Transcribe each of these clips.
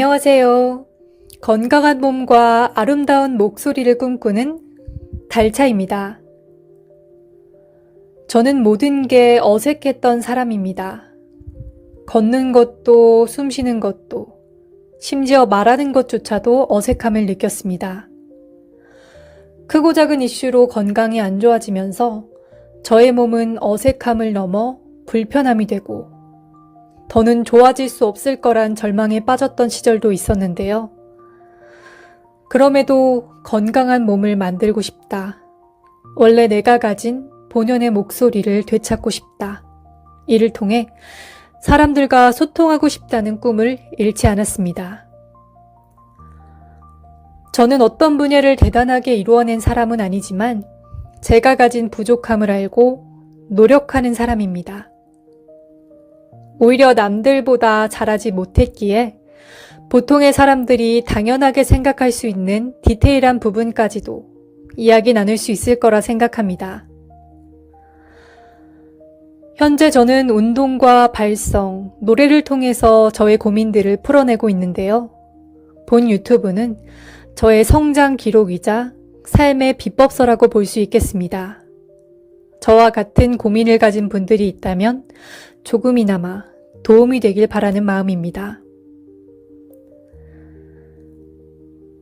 안녕하세요. 건강한 몸과 아름다운 목소리를 꿈꾸는 달차입니다. 저는 모든 게 어색했던 사람입니다. 걷는 것도 숨 쉬는 것도 심지어 말하는 것조차도 어색함을 느꼈습니다. 크고 작은 이슈로 건강이 안 좋아지면서 저의 몸은 어색함을 넘어 불편함이 되고 더는 좋아질 수 없을 거란 절망에 빠졌던 시절도 있었는데요. 그럼에도 건강한 몸을 만들고 싶다. 원래 내가 가진 본연의 목소리를 되찾고 싶다. 이를 통해 사람들과 소통하고 싶다는 꿈을 잃지 않았습니다. 저는 어떤 분야를 대단하게 이루어낸 사람은 아니지만 제가 가진 부족함을 알고 노력하는 사람입니다. 오히려 남들보다 잘하지 못했기에 보통의 사람들이 당연하게 생각할 수 있는 디테일한 부분까지도 이야기 나눌 수 있을 거라 생각합니다. 현재 저는 운동과 발성, 노래를 통해서 저의 고민들을 풀어내고 있는데요. 본 유튜브는 저의 성장 기록이자 삶의 비법서라고 볼 수 있겠습니다. 저와 같은 고민을 가진 분들이 있다면 조금이나마 도움이 되길 바라는 마음입니다.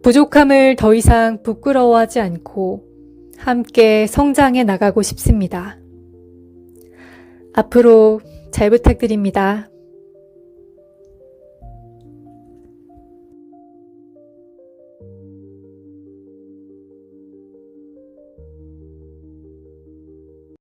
부족함을 더 이상 부끄러워하지 않고 함께 성장해 나가고 싶습니다. 앞으로 잘 부탁드립니다.